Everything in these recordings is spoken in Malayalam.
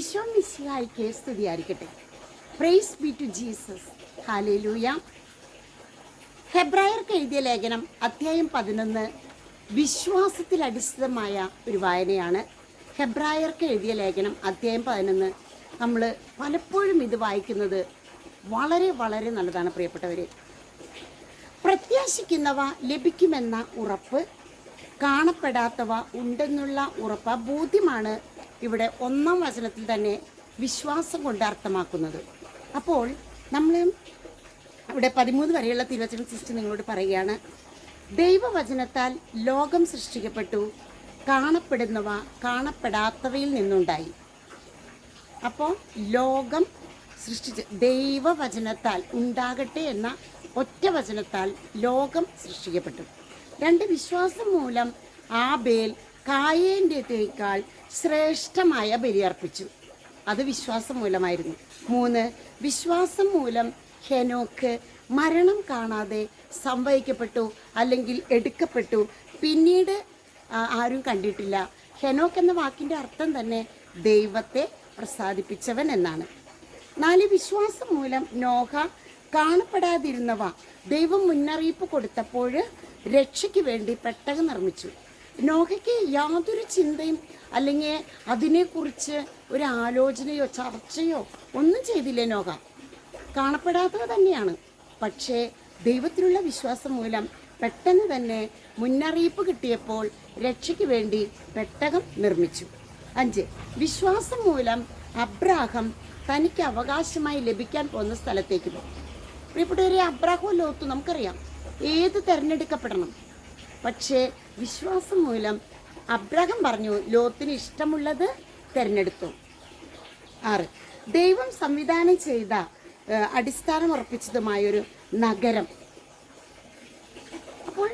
ഈശോ മിശിഹായിക്ക് സ്തുതിയായിരിക്കട്ടെ. Praise be to Jesus hallelujah ഹെബ്രായർക്ക് എഴുതിയ ലേഖനം അധ്യായം പതിനൊന്ന് വിശ്വാസത്തിൽ അടിസ്ഥിതമായ ഒരു വായനയാണ്. ഹെബ്രായർക്ക് എഴുതിയ ലേഖനം അധ്യായം പതിനൊന്ന് നമ്മൾ പലപ്പോഴും ഇത് വായിക്കുന്നത് വളരെ വളരെ നല്ലതാണ് പ്രിയപ്പെട്ടവരെ. പ്രത്യാശിക്കുന്നവ ലഭിക്കുമെന്ന ഉറപ്പ് കാണപ്പെടാത്തവ ഉണ്ടെന്നുള്ള ഉറപ്പ് ബോധ്യമാണ് ഇവിടെ ഒന്നാം വചനത്തിൽ തന്നെ വിശ്വാസം കൊണ്ട് അർത്ഥമാക്കുന്നത്. അപ്പോൾ നമ്മൾ ഇവിടെ പതിമൂന്ന് വരെയുള്ള തിരുവചന സിസ്റ്റം നിങ്ങളോട് പറയുകയാണ് ദൈവവചനത്താൽ ലോകം സൃഷ്ടിക്കപ്പെട്ടു കാണപ്പെടുന്നവ കാണപ്പെടാത്തവയിൽ നിന്നുണ്ടായി. അപ്പോൾ ലോകം സൃഷ്ടിച്ച് ദൈവവചനത്താൽ ഉണ്ടാകട്ടെ എന്ന ഒറ്റ വചനത്താൽ ലോകം സൃഷ്ടിക്കപ്പെട്ടു. രണ്ട് വിശ്വാസം മൂലം ആബേൽ കായേന്റെത്തേക്കാൾ ശ്രേഷ്ഠമായ ബലിയർപ്പിച്ചു അത് വിശ്വാസം മൂലമായിരുന്നു. മൂന്ന് വിശ്വാസം മൂലം ഹെനോക്ക് മരണം കാണാതെ സംഭവിക്കപ്പെട്ടു അല്ലെങ്കിൽ എടുക്കപ്പെട്ടു. പിന്നീട് ആരും കണ്ടിട്ടില്ല. ഹെനോക്ക് എന്ന വാക്കിന്റെ അർത്ഥം തന്നെ ദൈവത്തെ പ്രസാദിപ്പിച്ചവൻ എന്നാണ്. നാല് വിശ്വാസം മൂലം നോഹ കാണപ്പെടാതിരുന്നവ ദൈവം മുന്നറിയിപ്പ് കൊടുത്തപ്പോൾ രക്ഷയ്ക്ക് വേണ്ടി പെട്ടകം നിർമ്മിച്ചു. നോഹയ്ക്ക് യാതൊരു ചിന്തയും അല്ലെങ്കിൽ അതിനെക്കുറിച്ച് ഒരു ആലോചനയോ ചർച്ചയോ ഒന്നും ചെയ്തില്ലേ നോഹ? കാണപ്പെടാത്തത് തന്നെയാണ്. പക്ഷേ ദൈവത്തിലുള്ള വിശ്വാസം മൂലം പെട്ടെന്ന് തന്നെ മുന്നറിയിപ്പ് കിട്ടിയപ്പോൾ രക്ഷയ്ക്ക് വേണ്ടി പെട്ടകം നിർമ്മിച്ചു. അഞ്ച് വിശ്വാസം മൂലം അബ്രാഹം തനിക്ക് അവകാശമായി ലഭിക്കാൻ പോകുന്ന സ്ഥലത്തേക്ക് പോകും പ്രിയപ്പെട്ടവരെ അബ്രാഹവും ലോത്തും നമുക്കറിയാം. ഏത് തിരഞ്ഞെടുക്കപ്പെടണം? പക്ഷേ വിശ്വാസം മൂലം അബ്രഹം പറഞ്ഞു ലോത്തിന് ഇഷ്ടമുള്ളത് തിരഞ്ഞെടുത്തു. ആറ്. ദൈവം സംവിധാനം ചെയ്ത അടിസ്ഥാനം ഉറപ്പിച്ചതുമായൊരു നഗരം. അപ്പോൾ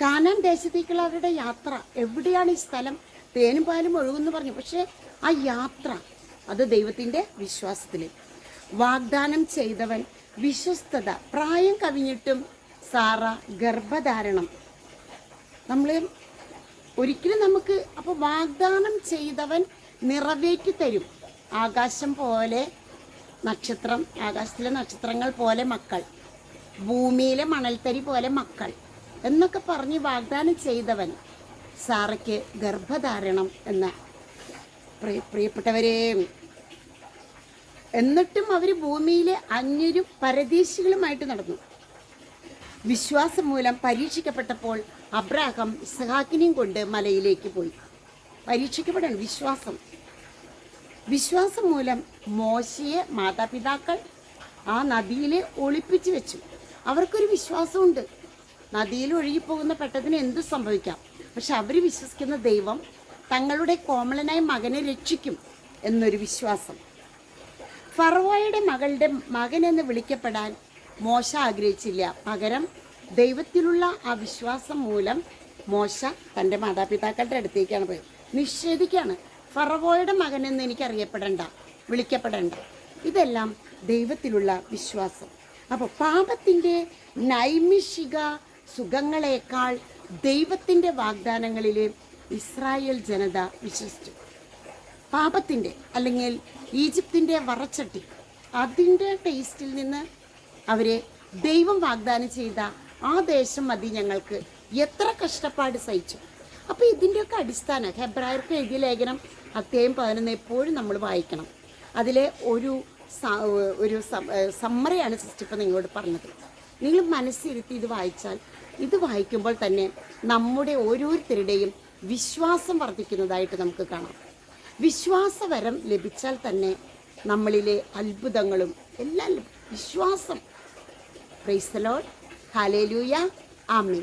കാനാൻ ദേശത്തേക്കുള്ള അവരുടെ യാത്ര എവിടെയാണ് ഈ സ്ഥലം? തേനും പാലും ഒഴുകുമെന്ന് പറഞ്ഞു. പക്ഷേ ആ യാത്ര അത് ദൈവത്തിന്റെ വിശ്വാസത്തിൽ വാഗ്ദാനം ചെയ്തവൻ വിശ്വസ്തത. പ്രായം കവിഞ്ഞിട്ടും സാറ ഗർഭധാരണം. നമ്മൾ ഒരിക്കലും നമുക്ക് അപ്പോൾ വാഗ്ദാനം ചെയ്തവൻ നിറവേറ്റി തരും. ആകാശം പോലെ നക്ഷത്രം ആകാശത്തിലെ നക്ഷത്രങ്ങൾ പോലെ മക്കൾ ഭൂമിയിലെ മണൽത്തരി പോലെ മക്കൾ എന്നൊക്കെ പറഞ്ഞ് വാഗ്ദാനം ചെയ്തവൻ സാറയ്ക്ക് ഗർഭധാരണം എന്ന പ്രിയ പ്രിയപ്പെട്ടവരെ എന്നിട്ടും അവർ ഭൂമിയിലെ അന്യരും പരദേശികളുമായിട്ട് നടന്നു. വിശ്വാസം മൂലം പരീക്ഷിക്കപ്പെട്ടപ്പോൾ അബ്രാഹം ഇസ്ഹാക്കിനെയും കൊണ്ട് മലയിലേക്ക് പോയി. പരീക്ഷിക്കപ്പെടണം വിശ്വാസം. വിശ്വാസം മൂലം മോശയെ മാതാപിതാക്കൾ ആ നദിയിൽ ഒളിപ്പിച്ച് വെച്ചു. അവർക്കൊരു വിശ്വാസമുണ്ട്. നദിയിൽ ഒഴുകിപ്പോകുന്ന പെട്ടതിന് എന്ത് സംഭവിക്കാം. പക്ഷെ അവർ വിശ്വസിക്കുന്ന ദൈവം തങ്ങളുടെ കോമളനായ മകനെ രക്ഷിക്കും എന്നൊരു വിശ്വാസം. ഫറോയുടെ മകളുടെ മകൻ എന്ന് വിളിക്കപ്പെടാൻ മോശ ആഗ്രഹിച്ചില്ല. പകരം ദൈവത്തിലുള്ള ആ വിശ്വാസം മൂലം മോശ തന്റെ മാതാപിതാക്കളുടെ അടുത്തേക്കാണ് പോയത്. നിഷേധിക്കുകയാണ് ഫറവോയുടെ മകൻ എന്ന് എനിക്ക് അറിയപ്പെടേണ്ട വിളിക്കപ്പെടേണ്ട. ഇതെല്ലാം ദൈവത്തിലുള്ള വിശ്വാസം. അപ്പോൾ പാപത്തിന്റെ നൈമിഷിക സുഖങ്ങളെക്കാൾ ദൈവത്തിന്റെ വാഗ്ദാനങ്ങളിൽ ഇസ്രായേൽ ജനത വിശ്വസിച്ചു. പാപത്തിന്റെ അല്ലെങ്കിൽ ഈജിപ്തിന്റെ വറച്ചട്ടി അതിന്റെ ടേസ്റ്റിൽ നിന്ന് അവരെ ദൈവം വാഗ്ദാനം ചെയ്ത ആ ദേശം മതി ഞങ്ങൾക്ക്. എത്ര കഷ്ടപ്പാട് സഹിച്ചു. അപ്പോൾ ഇതിന്റെയൊക്കെ അടിസ്ഥാനം ഹെബ്രായർക്ക് എഴുതിയ ലേഖനം അത്യായം പതിനൊന്ന് എപ്പോഴും നമ്മൾ വായിക്കണം. അതിലെ ഒരു ഒരു സമ്മറിയാണ് സിസ്റ്റർ ഇപ്പം നിങ്ങളോട് പറഞ്ഞത്. നിങ്ങൾ മനസ്സിരുത്തി ഇത് വായിച്ചാൽ ഇത് വായിക്കുമ്പോൾ തന്നെ നമ്മുടെ ഓരോരുത്തരുടെയും വിശ്വാസം വർദ്ധിക്കുന്നതായിട്ട് നമുക്ക് കാണാം. വിശ്വാസവരം ലഭിച്ചാൽ തന്നെ നമ്മളിലെ അത്ഭുതങ്ങളും എല്ലാം ലഭി- വിശ്വാസം പ്രൈസലോഡ് ഹാലേലൂയ ആമീൻ